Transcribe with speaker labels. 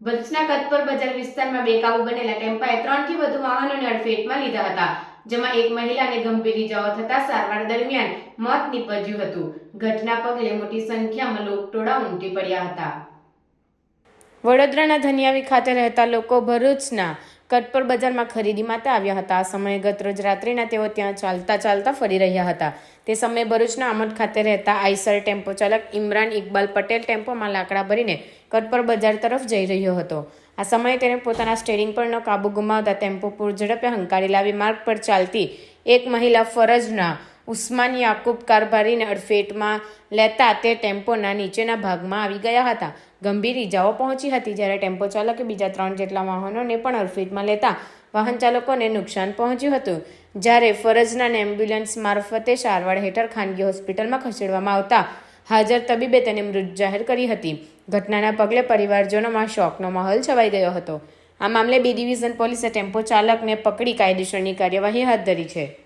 Speaker 1: ભરૂચના કતપર બજાર વિસ્તારમાં બેકાબુ બનેલા ટેમ્પાએ ત્રણથી વધુ વાહનોને અડફેટમાં લીધા હતા, જેમાં એક મહિલાને ગંભીર ઇજાઓ થતા સારવાર દરમિયાન મોત નીપજ્યું હતું. ઘટના પગલે મોટી સંખ્યામાં લોકટોળા ઉમટી પડ્યા હતા. વડોદરાના ધનિયાવી ખાતે રહેતા લોકો ભરૂચના કટપર બજારમાં ખરીદી માટે આવ્યા હતા. આ સમયે ગત રોજ રાત્રિના તેઓ ત્યાં ચાલતા ચાલતા ફરી રહ્યા હતા. તે સમયે ભરૂચના આમદ ખાતે રહેતા આઈસર ટેમ્પો ચાલક ઇમરાન ઇકબાલ પટેલ ટેમ્પોમાં લાકડા ભરીને કટપર બજાર તરફ જઈ રહ્યો હતો. આ સમયે તેણે પોતાના સ્ટેરિંગ પરનો કાબુ ગુમાવતા ટેમ્પો પૂર ઝડપે હંકારી લાવી માર્ગ પર ચાલતી એક મહિલા ફરજના ઉસ્માન યાકુબ કારભારીને અડફેટમાં લેતા તે ટેમ્પોના નીચેના ભાગમાં આવી ગયા હતા. ગંભીર ઇજાઓ પહોંચી હતી જ્યારે ટેમ્પો ચાલકે બીજા ત્રણ જેટલા વાહનોને પણ અડફેટમાં લેતા વાહન ચાલકોને નુકસાન પહોંચ્યું હતું. જ્યારે ફરજના એમ્બ્યુલન્સ મારફતે સારવાર હેઠળ ખાનગી હોસ્પિટલમાં ખસેડવામાં આવતા હાજર તબીબે તેને મૃત જાહેર કરી હતી. ઘટનાના પગલે પરિવારજનોમાં શોકનો માહોલ છવાઈ ગયો હતો. આ મામલે બી ડિવિઝન પોલીસે ટેમ્પો ચાલકને પકડી કાયદેસરની કાર્યવાહી હાથ ધરી છે.